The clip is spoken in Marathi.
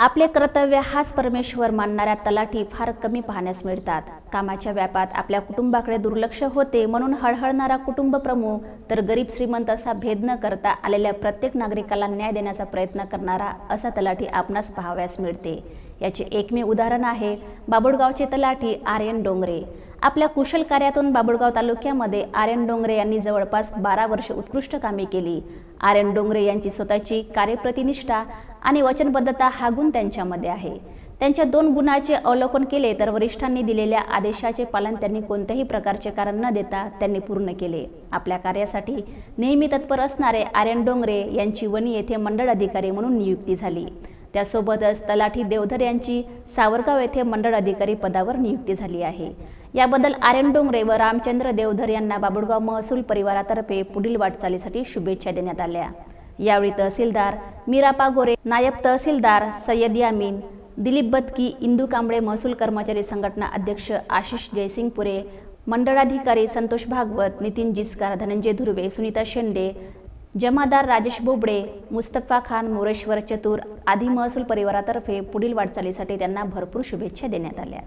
आपले कर्तव्य हाच परमेश्वर मानणाऱ्या तलाठी फार कमी पाहण्यास मिळतात. कामाच्या व्यापात आपल्या कुटुंबाकडे दुर्लक्ष होते म्हणून हळहळणारा कुटुंब प्रमुख तर गरीब श्रीमंत असा भेद न करता आलेल्या प्रत्येक नागरिकाला न्याय देण्याचा प्रयत्न करणारा असा तलाठी आपणास पाहाव्यास मिळते. याचे एकमेव उदाहरण आहे बाबुळगावचे तलाठी आर्यन डोंगरे. आपल्या कुशल कार्यातून बाबुळगाव तालुक्यामध्ये आर्यन डोंगरे यांनी जवळपास बारा वर्षे उत्कृष्ट कामे केली. आर्यन डोंगरे यांची स्वतःची कार्यप्रतिनिष्ठा आणि वचनबद्धता हा गुण त्यांच्यामध्ये आहे. त्यांच्या दोन गुणाचे अवलोकन केले तर वरिष्ठांनी दिलेल्या आदेशाचे पालन त्यांनी कोणत्याही प्रकारचे कारण न देता त्यांनी पूर्ण केले. आपल्या कार्यासाठी नेहमी तत्पर असणारे आर्यन डोंगरे यांची वणी येथे मंडळ अधिकारी म्हणून नियुक्ती झाली. त्यासोबतच तलाठी देवधर यांची सावरगाव येथे मंडळ अधिकारी पदावर नियुक्ती झाली आहे. याबद्दल आर्यन डोंगरे व रामचंद्र देवधर यांना बाबुळगाव महसूल परिवारातर्फे पुढील वाटचालीसाठी शुभेच्छा देण्यात आल्या. यावेळी तहसीलदार मीरापा गोरे नायब तहसीलदार सय्यद यामीन दिलीप बदकी इंदू कांबळे महसूल कर्मचारी संघटना अध्यक्ष आशिष जयसिंगपुरे मंडळाधिकारी संतोष भागवत नितीन जिस्कार धनंजय धुर्वे सुनीता शेंडे जमादार राजेश बोबडे मुस्तफा खान मोरेश्वर चतुर आदी महसूल परिवारातर्फे पुढील वाटचालीसाठी त्यांना भरपूर शुभेच्छा देण्यात आल्या.